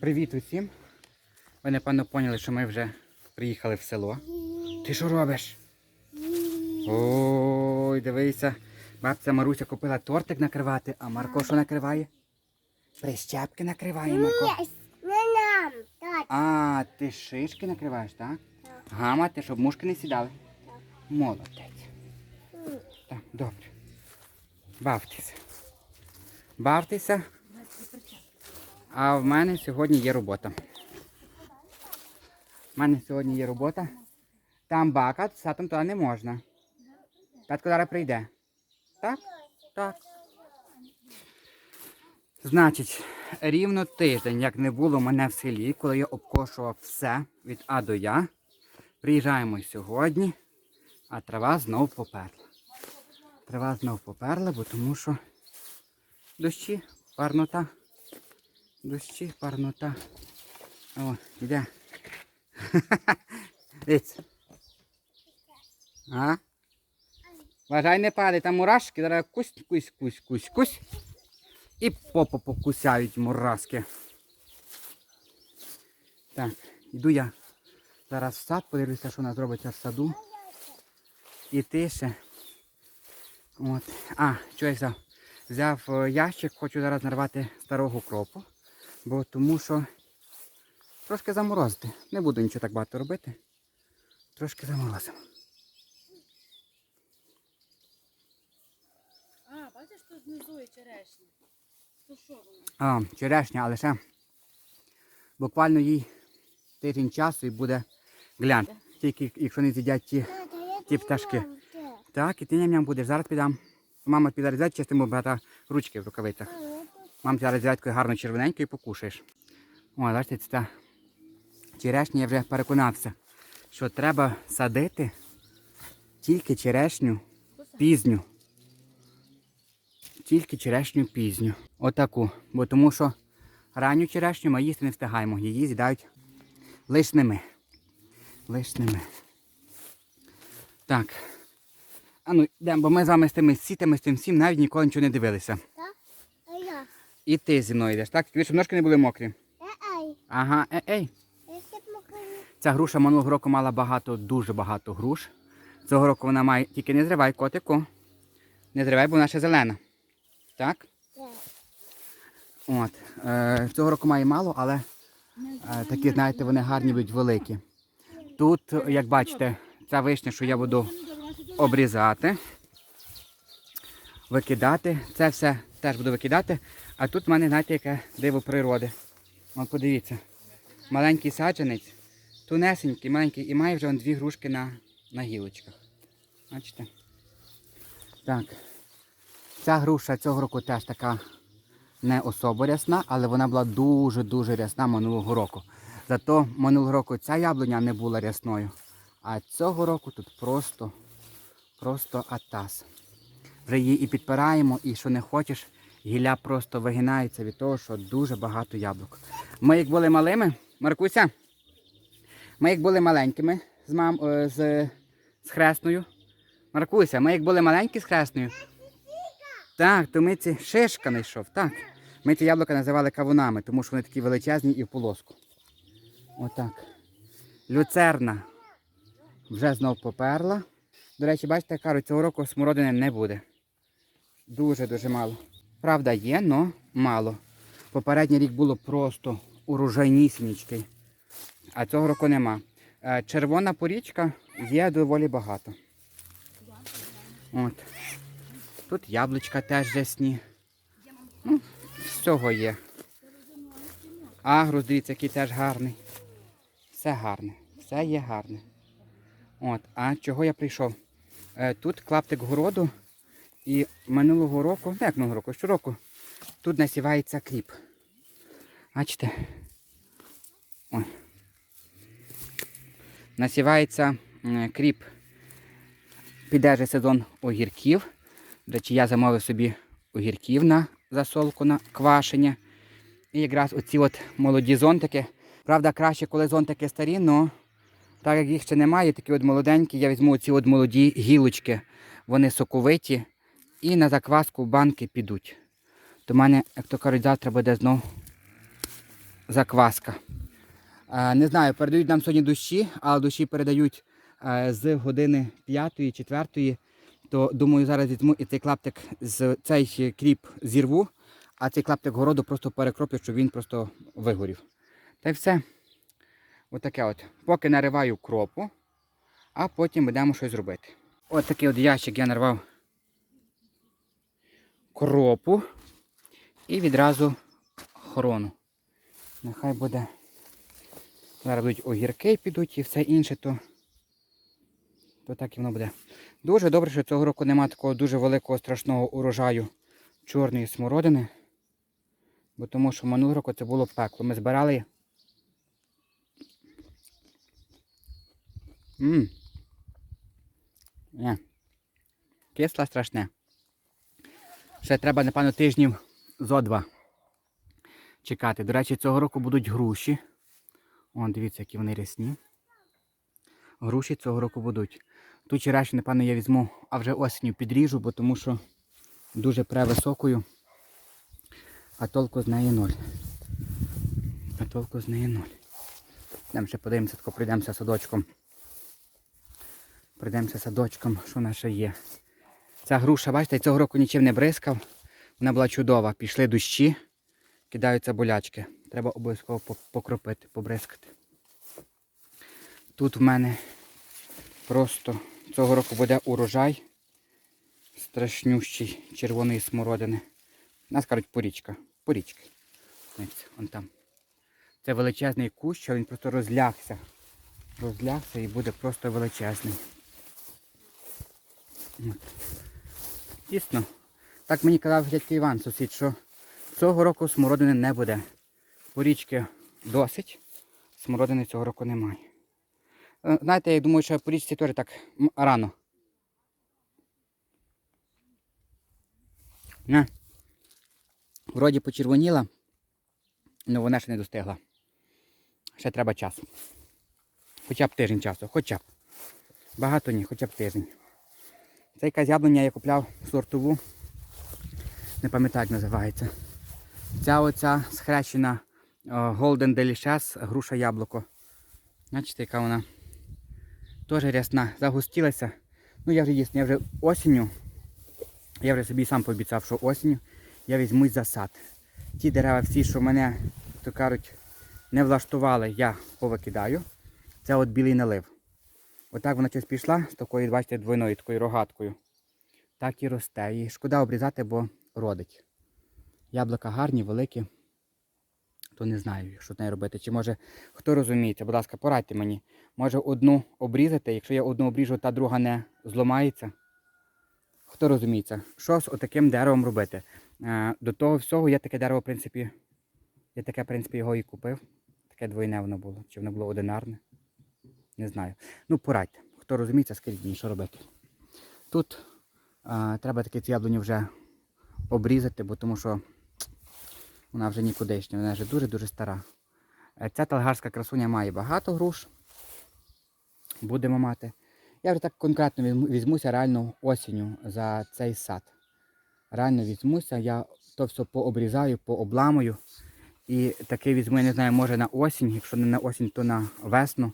Привіт усім. Ви напевно поняли, що ми вже приїхали в село. Ти що робиш? Ой, дивися. Бабця Маруся купила тортик накривати, а Марко що накриває? Прищепки накриває Марко. А, ти шишки накриваєш, так? Так. Гамати, щоб мушки не сідали. Молодець. Так, добре. Бавтеся. Бавтеся. А в мене сьогодні є робота. У мене сьогодні є робота. Там бакат, сатом туди не можна. Татко зараз прийде. Так? Так. Значить, рівно тиждень, як не було мене в селі, коли я обкошував все від А до Я. Приїжджаємо сьогодні, а трава знов поперла. Трава знов поперла, бо тому що дощі, парнота. Дощі, парнота. О, йде. Дивіться. А? Вважай, не падай, там мурашки, зараз кусь, кусь, кусь, кусь, кусь. І попу покусяють мураски. Так, йду я зараз в сад, подивлюся, що у нас робиться в саду. І тише. От. А, що я взяв? Взяв е, ящик, хочу зараз нарвати старого кропу, бо тому що трошки заморозити. Не буду нічого так багато робити. Трошки заморозимо. А, бачиш, тут знизу і черешня. То що воно? А, черешня, але ще буквально їй тиждень часу і буде глянь. Тільки якщо не з'їдять ті. Ті пташки. Так, і ти ням будеш. Зараз підам. Мама піде різати, чистимо багато ручки в рукавицях. Мам зараз взяти таку гарну червоненьку і покушаєш. О, бачите, та черешня я вже переконався, що треба садити тільки черешню пізню. Тільки черешню пізню. Отаку. Бо тому що ранню черешню ми їсти не встигаємо. Її з'їдають лишними. Лишними. Так. А ну йдемо, бо ми з вами з тими сітами, з тим всім навіть ніколи нічого не дивилися. І ти зі мною йдеш, так? Тільки щоб ножки не були мокрі. Е-ей. Ага, е ей. Я ще мокрий. Ця груша минулого року мала багато, дуже багато груш. Цього року вона має. Тільки не зривай котику. Не зривай, бо вона ще зелена. Так? Так. От. Е, цього року має мало, але е, такі, знаєте, вони гарні будуть великі. Тут, як бачите, ця вишня, що я буду обрізати, викидати. Це все теж буду викидати. А тут в мене, знаєте, яке диво природи. От подивіться. Маленький саджанець, тунесенький, маленький, і має вже он дві грушки на, на гілочках. Бачите? Так. Ця груша цього року теж така не особо рясна, але вона була дуже-дуже рясна минулого року. Зато минулого року ця яблуня не була рясною. А цього року тут просто, просто атас. Вже її і підпираємо, і що не хочеш, гілля просто вигинається від того, що дуже багато яблук. Ми як були малими, Маркуся, ми як були маленькими з мам, е, з, з хресною. Маркуся, ми як були маленькі з хресною. Так, то ми ці шишка знайшов, так. Ми ці яблука називали кавунами, тому що вони такі величезні і в полоску. Отак. Люцерна вже знов поперла. До речі, бачите, кажуть, цього року смородини не буде. Дуже-дуже мало. Правда, є, але мало. Попередній рік було просто урожайнісінький. А цього року нема. Е, Червона порічка є доволі багато. От. Тут яблучка теж рясні. Ну, всього є. Агрус, дивіться, який теж гарний. Все гарне. Все є гарне. От, а чого я прийшов? Е, тут клаптик городу. І минулого року, не як минулого року, щороку, тут насівається кріп. Бачите? Ой. Насівається кріп. Піде сезон огірків. До речі, я замовив собі огірків на засолку на квашення. І якраз оці от молоді зонтики. Правда, краще, коли зонтики старі, але так як їх ще немає, такі от молоденькі, я візьму ці от молоді гілочки. Вони соковиті і на закваску банки підуть. До мене, як то кажуть, завтра буде знов закваска. Е, Не знаю, передають нам сьогодні дощі, але дощі передають е, з години 5 4 то думаю, зараз візьму і цей клаптик з цей кріп зірву, а цей клаптик городу просто перекроплю, щоб він просто вигорів. Та й все. Отаке от. Поки нариваю кропу, а потім будемо щось робити. От такий от ящик я нарвав кропу і відразу хрону. Нехай буде. Зараз будуть огірки підуть і все інше, то, то так і воно буде. Дуже добре, що цього року немає такого дуже великого страшного урожаю чорної смородини. Бо тому що минулого року це було пекло. Ми збирали. Ммм. Не. Кисло страшне. Ще треба, напевно, тижнів зо два чекати. До речі, цього року будуть груші. Вон, дивіться, які вони рясні. Груші цього року будуть. Ту черешню, напевно, я візьму, а вже осінню підріжу, бо тому що дуже превисокою, а толку з неї ноль. А толку з неї ноль. Йдемо ще подивимося, тако пройдемося садочком. Пройдемося садочком, що ще є. Ця груша, бачите, цього року нічим не бризкав. Вона була чудова. Пішли дощі, кидаються болячки. Треба обов'язково покропити, побризкати. Тут в мене просто цього року буде урожай страшнющий червоної смородини. Нас кажуть порічка. Порічки. Вон там. Це величезний кущ, що він просто розлягся. Розлягся і буде просто величезний. От. Дійсно. Так мені казав дядько Іван, сусід, що цього року смородини не буде. Порічки досить, смородини цього року немає. Е, Знаєте, я думаю, що по річці теж так рано. Не. Вроді почервоніла, але вона ще не достигла. Ще треба часу. Хоча б тиждень часу, хоча б. Багато ні, хоча б тиждень. Це якась яблуня я купляв сортову. Не пам'ятаю, як називається. Ця оця схрещена Golden Delicious, груша яблуко. Бачите, яка вона теж рясна, загустілася. Ну я вже дійсно, я вже осінню. Я вже собі сам пообіцяв, що осінню я візьмусь за сад. Ті дерева всі, що мене, то кажуть, не влаштували, я повикидаю. Це от білий налив. Отак вона щось пішла з такою, бачите, двойною такою рогаткою. Так і росте. І шкода обрізати, бо родить. Яблука гарні, великі. То не знаю, що з нею робити. Чи може хто розуміється, будь ласка, порадьте мені. Може одну обрізати, якщо я одну обріжу, та друга не зламається. Хто розуміється, що з отаким деревом робити? Е, До того всього я таке дерево, в принципі, я таке, в принципі, його і купив. Таке двойне воно було. Чи воно було одинарне? Не знаю. Ну, порадьте. Хто розуміється, скажіть мені, що робити. Тут е, треба таке цю яблуню вже обрізати, бо тому що вона вже нікудишня, вона вже дуже-дуже стара. Е, Ця талгарська красуня має багато груш. Будемо мати. Я вже так конкретно візьмуся реально осінню за цей сад. Реально візьмуся, я то все пообрізаю, пообламую. І таки візьму, я не знаю, може на осінь, якщо не на осінь, то на весну.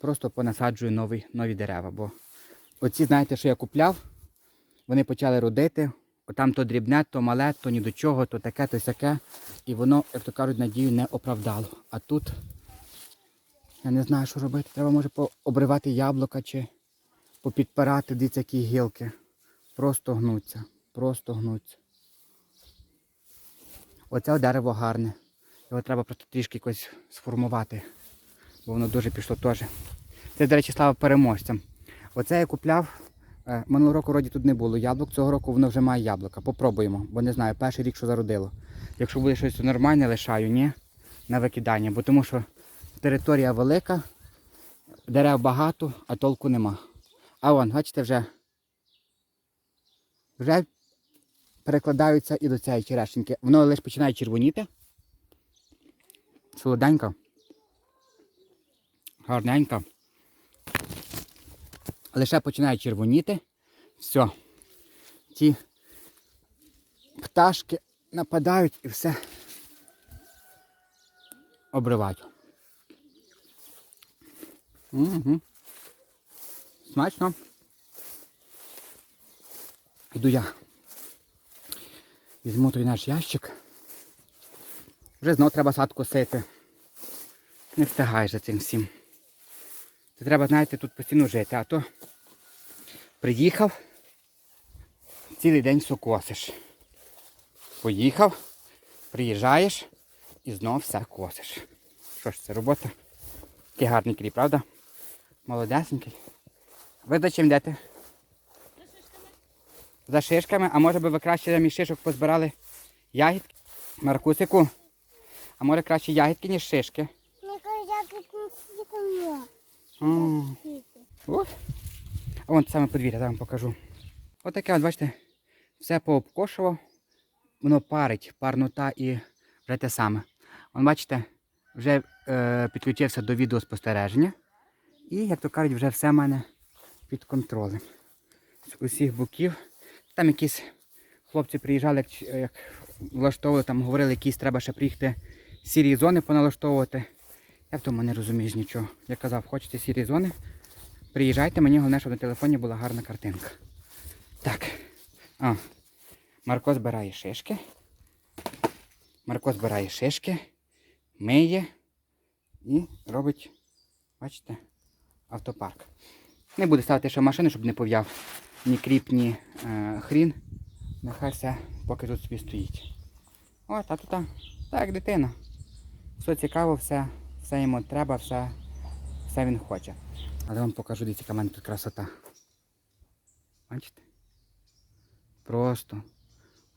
Просто понасаджую нові, нові дерева. Бо оці, знаєте, що я купляв, вони почали родити. Там то дрібне, то мале, то ні до чого, то таке, то сяке. І воно, як то кажуть, надію не оправдало. А тут я не знаю, що робити. Треба може пообривати яблука чи попідпирати, дивіться, які гілки. Просто гнуться. Просто гнуться. Оце дерево гарне. Його треба просто трішки якось сформувати. Бо воно дуже пішло теж. Це, до речі, слава переможцям. Оце я купляв. е, Минулого року роді тут не було яблук, цього року воно вже має яблука. Попробуємо, бо не знаю, перший рік, що зародило. Якщо буде щось нормальне, лишаю, ні, на викидання, бо тому що територія велика, дерев багато, а толку нема. А вон, бачите, вже, вже перекладаються і до цієї черешеньки. Воно лише починає червоніти. Солоденька. Гарненька. Лише починає червоніти. Все. Ті пташки нападають і все. обриваю. Угу. Смачно. Іду я. Візьму той наш ящик. Вже знов треба сад косити. Не встигаєш за цим всім. Це треба, знаєте, тут постійно жити, а то приїхав, цілий день все косиш. Поїхав, приїжджаєш і знов все косиш. Що ж це робота? Такий гарний кріп, правда? Молодесенький. Ви за чим йдете? За шишками, а може би ви краще замість шишок позбирали ягідки? Маркусику, а може краще ягідки, ніж шишки? Мені кажуть, як не сітимо. М. А вон саме подвір'я, я вам покажу. Отаке, от, бачите, все пообкошував. Воно парить, парнота і вже те саме. Вон, бачите, вже е, підключився до відеоспостереження. І, як то кажуть, вже все в мене під контролем. З усіх боків. Там якісь хлопці приїжджали, як, як влаштовували, там говорили, якісь треба ще приїхати сірі зони поналаштовувати. Я в тому не розумію нічого. Я казав, хочете сірі зони, приїжджайте, мені головне, щоб на телефоні була гарна картинка. Так. А. Марко збирає шишки. Марко збирає шишки, миє і робить, бачите, автопарк. Не буде ставити ще машину, щоб не пов'яв ні кріп, ні е, хрін. Нехай все поки тут собі стоїть. От, а тут так, дитина. Все цікаво, все, все йому треба, все, все він хоче. Але вам покажу, дивіться, яка в мене тут красота. Бачите? Просто,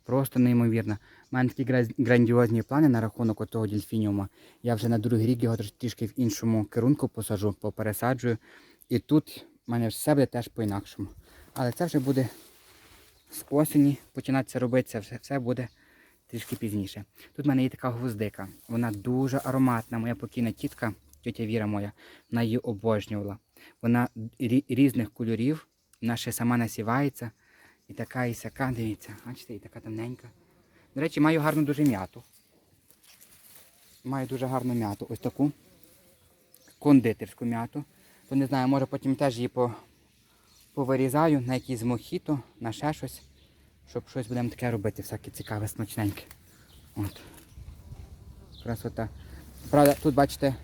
просто неймовірно. У мене такі грандіозні плани на рахунок того дельфініума. Я вже на другий рік його трішки в іншому керунку посаджу, попересаджую. І тут в мене все буде теж по-інакшому. Але це вже буде з осені починатися робитися, все, все буде трішки пізніше. Тут в мене є така гвоздика. Вона дуже ароматна. Моя покійна тітка, тетя Віра моя, вона її обожнювала. Вона різних кольорів, вона ще сама насівається. І така, і сяка, дивіться, бачите, і така темненька. До речі, маю гарну дуже м'яту. Маю дуже гарну м'яту. Ось таку кондитерську м'яту. То не знаю, може потім теж її по, повирізаю на якийсь мохіто, на ще щось, щоб щось будемо таке робити, всяке цікаве, смачненьке. От. Красота. Правда, тут, бачите,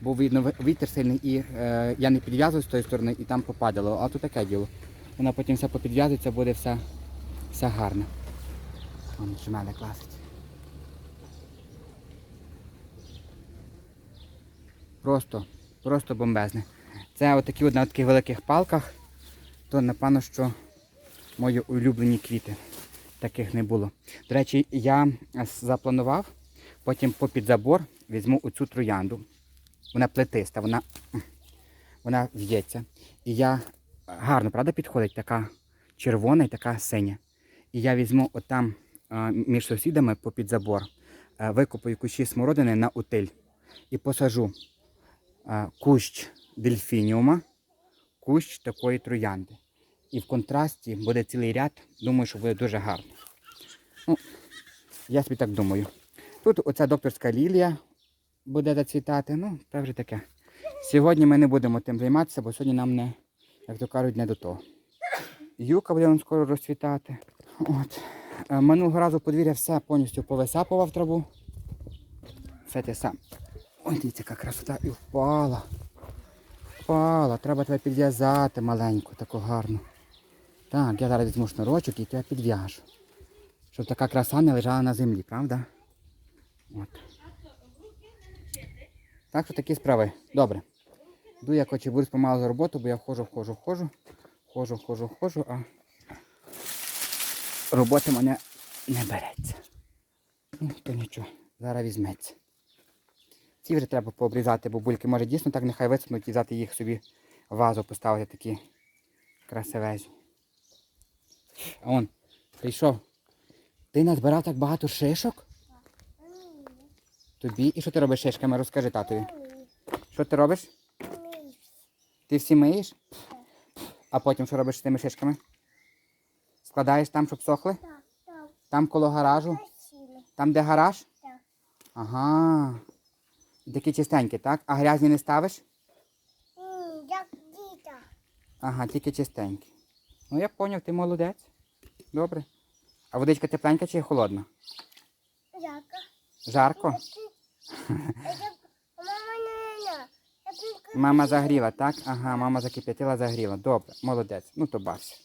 був видно вітер сильний і е, я не підв'язував з тої сторони і там попадало. А тут таке діло. Воно потім все попідв'язується, буде все, все гарно. Вон жмеле класить. Просто, просто бомбезне. Це отакі от на таких великих палках, то напевно, що мої улюблені квіти. Таких не було. До речі, я запланував, потім попід забор візьму оцю троянду. Вона плетиста, вона, вона в'ється. І я гарно, правда, підходить, така червона і така синя. І я візьму отам між сусідами попід забор, викопаю кущі смородини на утиль і посажу кущ дельфініума, кущ такої троянди. І в контрасті буде цілий ряд, думаю, що буде дуже гарно. Ну, я собі так думаю. Тут оця докторська лілія буде зацвітати, ну, це вже таке. Сьогодні ми не будемо тим займатися, бо сьогодні нам не, як то кажуть, не до того. Юка буде нам скоро розцвітати. От. Е, Минулого разу подвір'я все повністю повисапував траву. Все те саме. Ой, дивіться, яка красота і впала. Впала, треба тебе підв'язати маленьку, таку гарну. Так, я зараз візьму шнурочок і тебе підв'яжу. Щоб така краса не лежала на землі, правда? От. Так що такі справи. Добре. Йду я хоче буду помалу за роботу, бо я вхожу, вхожу, вхожу, вхожу, вхожу, вхожу, а роботи мене не береться. Ну, то нічого, зараз візьметься. Ці вже треба пообрізати бабульки. Може дійсно так нехай висунуть і взяти їх собі в вазу поставити такі красивезі. А он, прийшов. Ти назбирав так багато шишок? Тобі? І що ти робиш шишками? Розкажи татові. Що ти робиш? Ти всі миєш? А потім що робиш з тими шишками? Складаєш там, щоб сохли? Там коло гаражу? Там, де гараж? Ага. Такі чистенькі, так? А грязні не ставиш? М, Як діта. Ага, тільки чистенькі. Ну, я поняв, ти молодець. Добре. А водичка тепленька чи холодна? Жарко. Жарко? Мама, загріла, так? Ага, мама закип'ятила, загріла. Добре, молодець. Ну то бався.